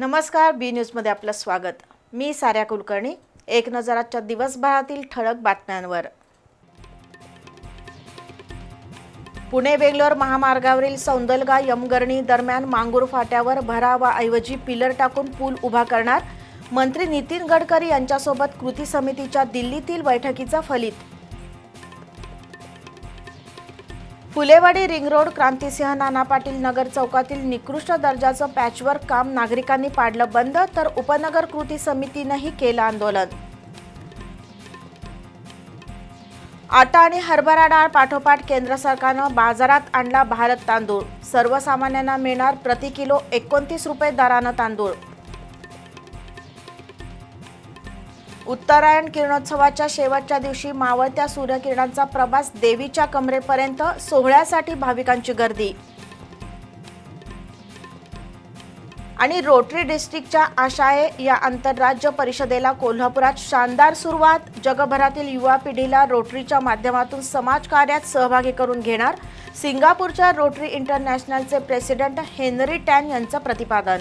नमस्कार बी न्यूजमध्ये आपलं स्वागत. मी साऱ्या कुलकर्णी. एक नजराच्या दिवसभरातील ठळक बातम्यांवर. पुणे बेंगलोर महामार्गावरील सौंदलगा यमगर्णी दरम्यान मांगूर फाट्यावर भरावाऐवजी पिलर टाकून पूल उभा करणार मंत्री नितीन गडकरी यांच्यासोबत कृती समितीच्या दिल्लीतील बैठकीचा फलित फुलेवाडी रिंग रोड क्रांतिसिंह नाना पाटील नगर चौकातील निकृष्ट दर्जाचं पॅचवर्क काम नागरिकांनी पाडलं बंद तर उपनगर कृती समितीनंही केलं आंदोलन. आटा आणि हरभरा डाळ पाठोपाठ केंद्र सरकारनं बाजारात आणला भारत तांदूळ. सर्वसामान्यांना मिळणार प्रति किलो एकोणतीस रुपये दरानं तांदूळ. उत्तरायण किरणोत्सवाच्या शेवटच्या दिवशी मावळत्या सूर्यकिरणांचा प्रवास देवीच्या कमरेपर्यंत सोहळ्यासाठी भाविकांची गर्दी. आणि रोटरी डिस्ट्रिक्टच्या आशाये या आंतरराज्य परिषदेला कोल्हापुरात शानदार सुरुवात. जगभरातील युवा पिढीला रोटरीच्या माध्यमातून समाजकार्यात सहभागी करून घेणार सिंगापूरच्या रोटरी इंटरनॅशनलचे प्रेसिडेंट हेनरी टॅन यांचं प्रतिपादन.